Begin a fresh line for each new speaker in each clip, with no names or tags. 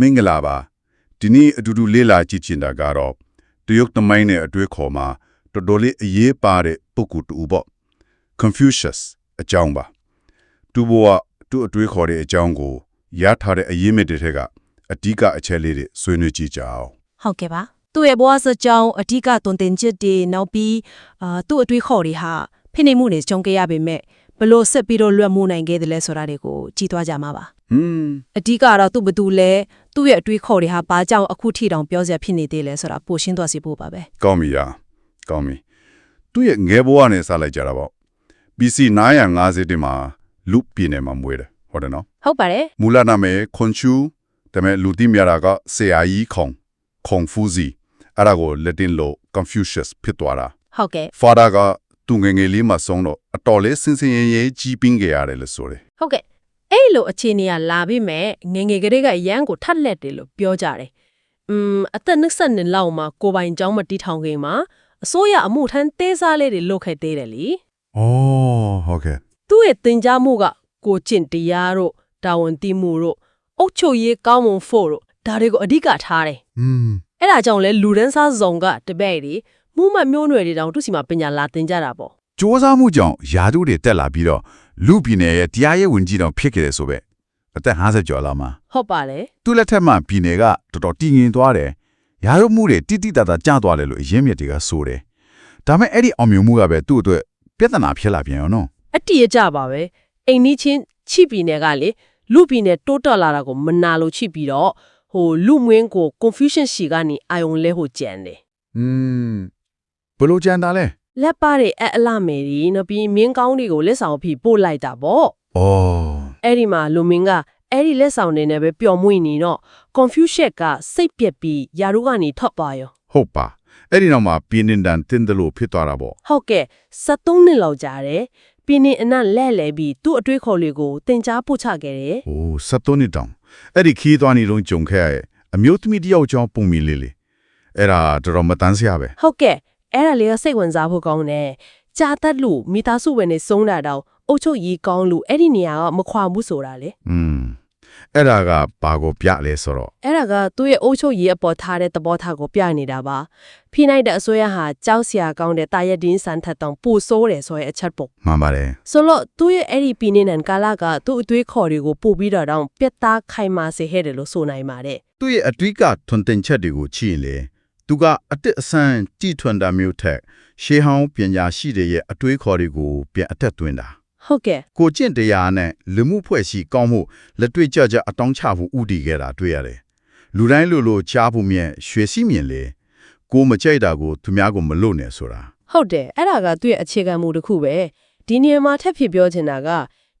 မင်္ဂလာပါဒီနေ့အတူတူလေ့လာကြည့်ချင်တာကတော့တရုတ်သမိုင်းနဲ့အတွေ့အခေါ်မှာတော်တော်လေးအရေးပါတဲ့ပုဂ္ဂိုလ်တူပေါ့ Confucius အကြောင်းပါသူဘဝသူအတွေ့အခေါ်တဲ့အကြောင်းကိုရထားတဲ့အရေးမြစ်တွေထက်ကအဓိကအချက်လေးတွေဆွေးနွေးကြည့်ကြအောင်
ဟုတ်ကဲ့ပါသူ့ရဲ့ဘဝစကြောင်းအဓိကတွင်တင်ချက်တွေနောက်ပြီးအာသူ့အတွေးခေါ်တွေဟာဖိနေမှုတွေကြုံခဲ့ရပေမဲ့ ဘလို့ဆက်ပြီးတော့လွတ်မှုနိုင်ခဲ့တယ်လဲဆိုတာတွေကိုကြည့်သွားကြမှာပါ
ဟွန်း
အဓိကတော့သူ့ဘသူလဲသူ့ရဲ့အတွေးခေါ်တွေဟာဘာကြောင့်အခုထိတောင်ပြောစရာဖြစ်နေသေးလဲဆိုတာပိုရှင်းသွားစီဖို့ပါပဲ
ကောင်းပြီရာကောင်းပြီသူရဲ့ငယ်ဘဝနဲ့စလိုက်ကြတာပေါ့ BC 950တိမှာလူပြည်နယ်မှာမွေးတယ်ဟုတ်တယ်နော်
ဟုတ်ပါတယ်
မူလနာမည်ခွန်ချူဒါပေမဲ့လူသိများတာကဆရာကြီးခုံခုံဖူးစီအဲ့ဒါကိုလက်တင်လို့ Confucius ဖြစ်သွားတာ
ဟုတ်ကဲ့
Father က သူငယ်ငယ်လေးမှာဆုံးတော့အတော်လေးစင်စင်ရဲရဲကြီးပင်းခဲ့ရတယ်လို့ဆိုတယ်
ဟုတ်ကဲ့အဲ့လိုအခြေအနေကလာပြီးမဲ့ငယ်ငယ်ကလေးကရန်ကိုထက်လက်တယ်လို့ပြောကြတယ်။อืมအသက်20နှစ်လောက်မှာကိုပိုင်ကျောင်းမတီးထောင်ခင်မှာအစိုးရအမှုထမ်းသေးစားလေးတွေလုပ်ခဲ့သေးတယ်လी
။အော်ဟုတ်ကဲ့
သူ့ရဲ့တင် जा မှုကကိုကျင့်တရားတို့တာဝန်သိမှုတို့အုတ်ချုပ်ရေးကောင်းမွန်ဖို့တို့ဒါတွေကိုအဓိကထားတယ်
။อืม
။အဲ့ဒါကြောင့်လဲလူဒန်းစားစုံကတပည့်တွေ မှုမမျိုးနွယ်တွေတောင်သူ့စီမှာပညာလာတင်ကြတာပေါ့
စ조사မှုကြောင့်ယာတုတွေတက်လာပြီးတော့လူပြည်နယ်ရဲ့တရားရေးဝန်ကြီးတော်ဖြစ်ခဲ့တယ်ဆိုပဲအသက်50ကျော်လာမှာ
။ဟုတ်ပါလေ
သူ့လက်ထက်မှာပြည်နယ်ကတော်တော်တည်ငြိမ်သွားတယ်။ယာရုမှုတွေတိတိတတ်တာကျသွားတယ်လို့အရင်းမြစ်တွေကဆိုတယ်။ဒါပေမဲ့အဲ့ဒီအောင်မြင်မှုကပဲသူ့အတွက်ပြဿနာဖြစ်လာပြန်ရောနော်
။အတ္တိရကြပါပဲ။အိမ်နီးချင်းချိပြည်နယ်ကလေလူပြည်နယ်တိုးတက်လာတာကိုမနာလို့ချိပြီးတော့ဟိုလူမွင်းကို confusion ရှိကနေအာယုံလဲဟိုကြံတယ်
။อืม ဘယ်လိုကြံတာလဲ။
လက်ပါတွေအအလမယ်ဒီနော်ပြီးမင်းကောင်းတွေကိုလက်ဆောင်ပြီးပို့လိုက်တာပေါ့။
အော်။
အဲ့ဒီမှာလူမင်းကအဲ့ဒီလက်ဆောင်တွေနဲ့ပဲပျော်မွေ့နေတော့ confusion ကစိတ်ပြက်ပြီးယာရုကနေထွက်သွားရော
ဟုတ်ပါ။အဲ့ဒီနောက်မှာပြင်းနေတန်တင်းတယ်လို့ဖြစ်သွားတာပေါ့
ဟုတ်ကဲ့73နှစ်လောက်ကြာတယ်။ပြင်းနေအနက်လဲလဲပြီးသူ့အတွေးခေါ်လေးကိုတင် जा ပို့ချခဲ့တယ်။
အိုး73နှစ်တောင်အဲ့ဒီခီးသွားနေလုံးကြုံခဲ့ရရဲ့အမျိုးသမီးတစ်ယောက်ကြောင့်ပုံမီလေးလေးအဲ့ဒါတော်တော်မတန်းစရာပဲ
ဟုတ်ကဲ့ အဲ့ဒါလေးကစိတ်ဝင်စားဖို့ကောင်းတယ်ကြာတတ်လို့မိသားစုဝင်နေဆုံးတာတော့အုတ်ချုပ်ရီကောင်းလို့အဲ့ဒီနေရာကမခွာဘူးဆိုတာလေ။
อืมအဲ့ဒါကဘာကိုပြလဲဆိုတော့
အဲ့ဒါကသူ့ရဲ့အုတ်ချုပ်ရီအပေါ်ထားတဲ့သဘောထားကိုပြနေတာပါဖိနိုင်တဲ့အစိုးရဟာကြောက်စရာကောင်းတဲ့တာရက်ဒင်းစံထက်တောင်ပိုဆိုးတယ်ဆိုရဲ့အချက်ပေါ့
မှန်ပါတယ်
ဆိုတော့သူ့ရဲ့အဲ့ဒီပြင်းနေတဲ့ကာလကသူ့အသွေးခေါ်တွေကိုပို့ပြီးတော့တောင်ပြက်သားခိုင်မာစေခဲ့တယ်လို့ဆိုနိုင်ပါတယ်
သူ့ရဲ့အတွေ့ကထွန်တင်ချက်တွေကိုကြည့်ရင်လေ သူကအတစ်အဆန်းကြည်ထွန်တာမျိုးထက်ရှေးဟောင်းပညာရှိတွေရဲ့အတွေ့အခေါ်တွေကိုပြန်အသက်သွင်းတာ
ဟုတ်ကဲ့
ကိုကျင့်တရားနဲ့လူမှုဖွဲ့စည်းကောင်းမှုလက်တွေ့ကြကြအတောင်းချဖို့ဥတည်ခဲ့တာတွေ့ရတယ်လူတိုင်းလူလိုချားဖို့မြဲရွှေစီးမြင်လေကိုမကြိုက်တာကိုသူများကိုမလို့နဲ့ဆိုတာ
ဟုတ်တယ်အဲ့ဒါကသူ့ရဲ့အခြေခံမူတစ်ခုပဲဒီနေရာမှာထပ်ဖြစ်ပြောချင်တာက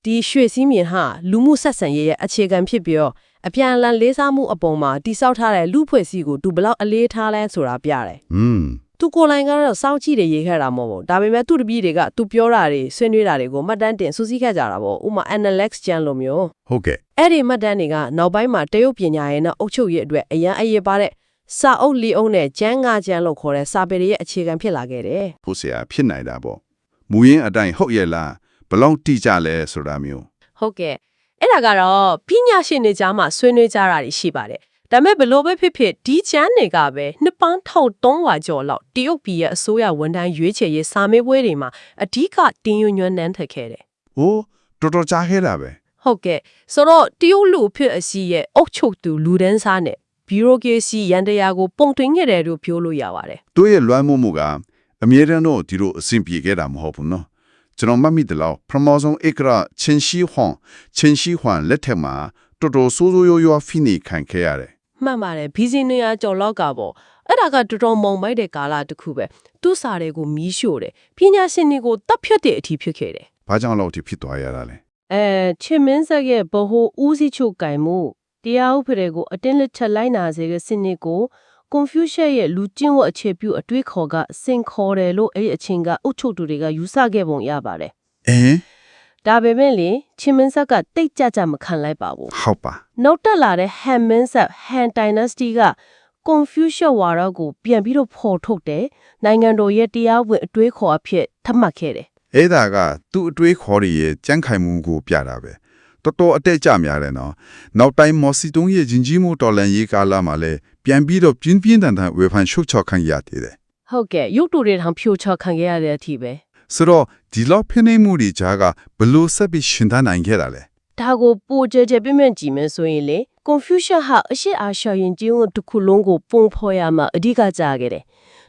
ဒီရွှေစည်းမြင်ဟာလူမှုဆက်ဆံရေးရဲ့အခြေခံဖြစ်ပြီးတော့ အပြန်အလှန်လေးစားမှုအပေါ်မှာတိဆောက်ထားတဲ့လူဖွဲ့စည်းကိုသူဘယ်လောက်အလေးထားလဲဆိုတာပြတယ်
อืม
သူကိုယ်တိုင်ကတော့စောင့်ကြည့်တွေရေးခဲ့တာမဟုတ်ဘူးဒါပေမဲ့သူ့တပည့်တွေကသူပြောတာတွေဆွေးနွေးတာတွေကိုမှတ်တမ်းတင်စူးစီးခဲ့ကြတာပေါ့ဥပမာ Analyx ကျန်လိုမျိုး
ဟုတ်ကဲ့
အဲ့ဒီမှတ်တမ်းတွေကနောက်ပိုင်းမှာတရုတ်ပညာရေးနဲ့အုပ်ချုပ်ရေးအတွက်အရန်အရေးပါတဲ့စာအုပ်လီအုပ်နဲ့ကျန်းငါကျန်းလို့ခေါ်တဲ့စာပေတွေရဲ့အခြေခံဖြစ်လာခဲ့တယ်
ဖို့ဆရာဖြစ်နိုင်တာပေါ့မူရင်းအတိုင်းဟုတ်ရဲ့လားဘယ်လောက်တိကျလဲဆိုတာမျိုး
ဟုတ်ကဲ့ အဲ့ဒါကတော့ပညာရှင်တွေကြားမှာဆွေးနွေးကြတာတွေရှိပါတယ်ဒါပေမဲ့ဘလို့ပဲဖြစ်ဖြစ်ဒီချမ်းတွေကပဲနှစ်ပန်း1300ကျော်လောက်တရုတ်ပြည်ရဲ့အစိုးရဝန်ထမ်းရွေးချယ်ရေးစာမေးပွဲတွေမှာအဓိကတင်းရွညွန်းနှန်းထက်ခဲ့တယ်။
အိုးတော်တော်ကြားခဲတာပဲ
ဟုတ်ကဲ့ဆိုတော့တရုတ်လူဖြစ်အစည်းရဲ့အုတ်ချုပ်သူလူဒန်းစားနဲ့ဘီရိုကရေစီရန်တရားကိုပုံတွင်ခဲ့တယ်လို့ပြောလို့ရပါတယ်။
တို့ရဲ့လွမ်းမိုးမှုကအမြဲတမ်းတော့ဒီလိုအဆင်ပြေခဲ့တာမဟုတ်ဘူးနော်။ ကျွန်တော်မှတ်မိတယ်လို့ပထမဆုံးဧကရချင်းရှိဟွန်ချင်းရှိဟွန်လက်ထက်မှာတော်တော်ဆိုးဆိုးရွားရွားဖိနေခံခဲ့ရတယ်
မှန်ပါတယ်ဘီစီနေရကျော်လောက်ကပေါ့အဲ့ဒါကတော်တော်မုံမိုက်တဲ့ကာလတစ်ခုပဲသူ့စာတွေကိုမီးရှို့တယ်ပညာရှင်တွေကိုတပ်ဖြတ်တဲ့အထိဖြစ်ခဲ့တယ်။
ဘာကြောင့်လို့ဒီဖြစ်သွားရတာလဲ
အဲချင်မင်းဆက်ရဲ့ဘဟိုဦးစီးချုပ်ကင်မှုတရားဥပဒေကိုအတင်းလက်ချက်လိုက်နာစေတဲ့စနစ်ကို Confucius ရဲ့လူကျင့်ဝတ်အခြေပြုအတွေးခေါ်ကစင်ခေါ်တယ်လို့အဲ့ဒီအချိန်ကအုတ်ချုပ်သူတွေကယူဆခဲ့ပုံရပါတယ်။
အင်း
ဒါပေမဲ့လေချင်မင်းဆက်ကတိတ်ကြကြမခံလိုက်ပါဘူး
ဟုတ်ပါ
နောက်တက်လာတဲ့ Han မင်းဆက် Han Dynasty က Confucius ဝါဒကိုပြန်ပြီးတော့ဖော်ထုတ်တယ်နိုင်ငံတော်ရဲ့တရားဝင်အတွေးခေါ်အဖြစ်သတ်မှတ်ခဲ့တယ်။
အဲ့ဒါကသူ့အတွေးခေါ်ရရဲ့ကြံ့ခိုင်မှုကိုပြတာပဲ။တော်တော်အတက်ကြများတယ်နော်နောက်တိုင်းမော်စီတုံးရဲ့ဂျင်ဂျီမိုတော်လန်ရေးကာလာမှာလည်း ပြန်ပြီးတော့ပြင်းပြင်းထန်ထန်ဝေဖန်ရှုတ်ချခံရသေးတယ်
ဟုတ်ကဲ့ရုပ်တူတွေထောင်ဖြိုချခံခဲ့ရတဲ့အထိပဲ
ဆိုတော့ဒီလောက်ဖိနေမှုတွေကြားကဘလို့ဆက်ပြီးရှင်သန်နိုင်ခဲ့တာလဲ
ဒါကိုပိုကြဲကြဲပြင်းပြင်းကြည့်မယ်ဆိုရင်လေ confusion ဟာအရှိအာရှရင်ကျင်းတစ်ခုလုံးကိုပုံဖော်ရမှာအဓိကကြခဲ့တယ်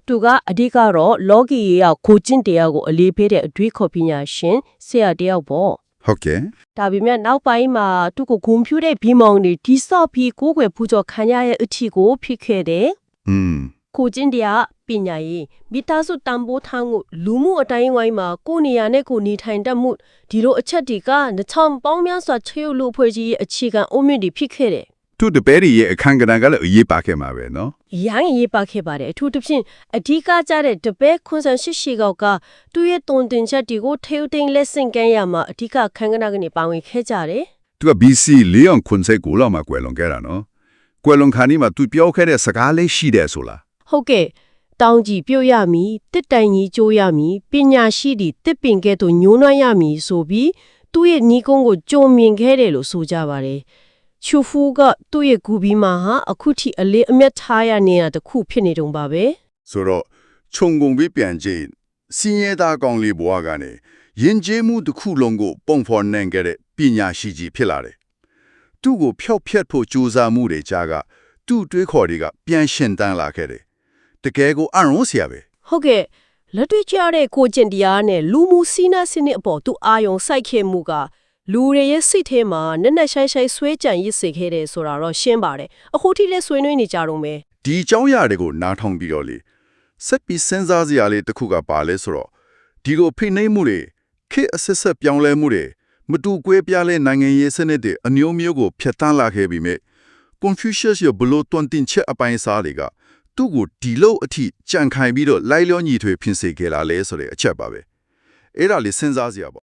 သူကအဓိကတော့ logi ရေရောက်ကိုကျင့်တရားကိုအလေးပေးတဲ့အတွေးခေါ်ပညာရှင်ဆရာတယောက်ပေါ့
ဟုတ်ကဲ့
ဒါပေမဲ့နောက်ပိုင်းမှာသူ့ကိုဂုံဖြူတဲ့ဘီမောင်တွေဒီဆော့ပြီးကိုယ်ွယ်ပူဇော်ခံရရဲ့အထီကိုဖြစ်ခဲ့တယ်
อืม
ကိုကျင့်တရားပညာရေးမိသားစုတန်ဖိုးထားမှုလူမှုအတိုင်းဝိုင်းမှာကိုယ်နေရာနဲ့ကိုယ်နေထိုင်တတ်မှုဒီလိုအချက်တွေကနှချောင်းပေါင်းများစွာချေရုပ်လူအဖွဲ့ကြီးရဲ့အခြေခံအုံမြင့်တွေဖြစ်ခဲ့တယ်
သူတပည့်ရီရဲ့အခန်းကဏ္ဍကလည်းအရေးပါခဲ့မှာပဲနော်။
ရိုင်းရေးပါခဲ့ပါတယ်အထူးသဖြင့်အဓိကကြတဲ့တပည့်ခွန်ဆန်ရှိရှိကောက်ကသူ့ရဲ့တုံတင်ချက်တွေကိုထေဦးသိန်းလက်ဆင့်ကမ်းရမှာအဓိကခန်းကဏ္ဍကနေပါဝင်ခဲ့ကြတယ်
သူက BC လေးအောင်ခွန်စိတ်ကိုလောက်မှကွယ်လွန်ခဲ့တာနော်ကွယ်လွန်ခါနီးမှာသူပြောခဲ့တဲ့စကားလေးရှိတယ်ဆိုလား။
ဟုတ်ကဲ့တောင်းကြည့်ပြုတ်ရမည်တစ်တိုင်ကြီးကျိုးရမည်ပညာရှိသည့်တစ်ပင်ကဲ့သို့ညှိုးနွမ်းရမည်ဆိုပြီးသူ့ရဲ့ညီကုန်းကိုကြုံမြင်ခဲ့တယ်လို့ဆိုကြပါတယ်။ ချူဖူကသူ့ရဲ့ဂူဘီမာဟာအခုထိအလေးအမြတ်ထားရနေတာတစ်ခုဖြစ်နေတုံပါပဲ
ဆိုတော့ခြုံငုံပြီးပြန်ကြည့်စင်းရဲသားကောင်းလေးဘွားကနေယဉ်ကျေးမှုတစ်ခုလုံးကို ပုံဖော်နိုင်ခဲ့တဲ့ပညာရှိကြီးဖြစ်လာတယ်။သူ့ကိုဖျောက်ဖျက်ဖို့ကြိုးစားမှုတွေကြားကသူ့တွေးခေါ်တွေကပြန်ရှင်တန်းလာခဲ့တယ်။တကယ်ကိုအံ့ရောစရာပဲ
ဟုတ်ကဲ့လက်တွေ့ကျတဲ့ကိုကျင့်တရားနဲ့လူမှုစီးနာစနစ်အပေါ်သူအာယုံစိုက်ခဲ့မှုက လူတွေရဲ့စိတ်ထဲမှာနက်နက်ရှိုင်းရှိုင်းဆွဲကြံရစ်စေခဲ့တယ်ဆိုတာတော့ရှင်းပါတယ်အခုထိလည်းဆွေးနွေးနေကြတော့မယ်။
ဒီအကြောင်းအရာတွေကိုနားထောင်ပြီးတော့လေဆက်ပြီးစဉ်းစားစရာလေးတစ်ခုကပါလဲဆိုတော့ဒီကိုဖိနှိပ်မှုတွေခေတ်အဆက်ဆက်ပြောင်းလဲမှုတွေမတူကွဲပြားတဲ့နိုင်ငံရေးစနစ်တွေအမျိုးမျိုးကိုဖျက်ဆီးလာခဲ့ပြီးမြဲ Confucius ရဲ့ဘလို့တွန်တင်ချက်အပိုင်းစားတွေကသူ့ကိုဒီလို့အထိကြံခိုင်ပြီးတော့လိုက်လျောညီထွေဖြစ်စေခဲ့လာလဲဆိုတဲ့အချက်ပါပဲအဲ့ဒါလေးစဉ်းစားစရာပါ